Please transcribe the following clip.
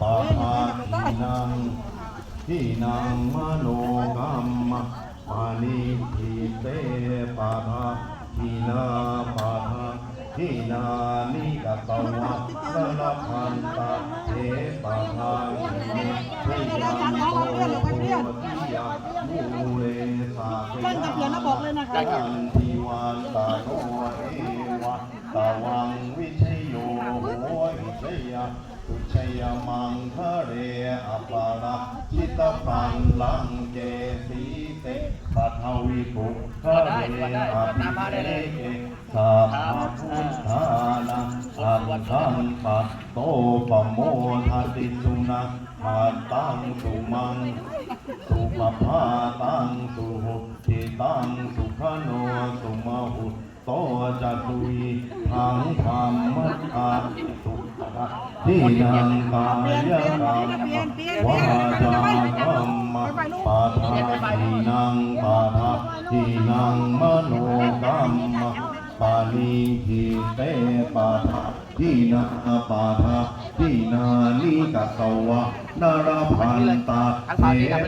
ปะหานังที่นังมโนกรรมมานิทิเตปะหาทีนาปะหาทีนานิกตวะสลพันตะเทปะหาทีนิทิยังโตโพธิยามูเลสาเกเล่นกับเพียนแล้วบอกเลยนะคะยันทิวันตาโนเอวะตาวังาตุชยมังคะเรอปาระชิตปันลังเจสีเตปัทวิปุคะเรอภิเรเกสัพพพุทธานังอันทันปัตโตปโมทติสุนะหัตตังสุมังสุปภาตังสุหุติตังสุขโนสุมาหุโตจะตุยทังธรรม ที่นังกายกรรมวาจากรรมปาทาทีนังปาทาทีนังมโนกรรมปาลีทิเตปาทาทีนาปาทาทีนานิกตวะนรพันตาเท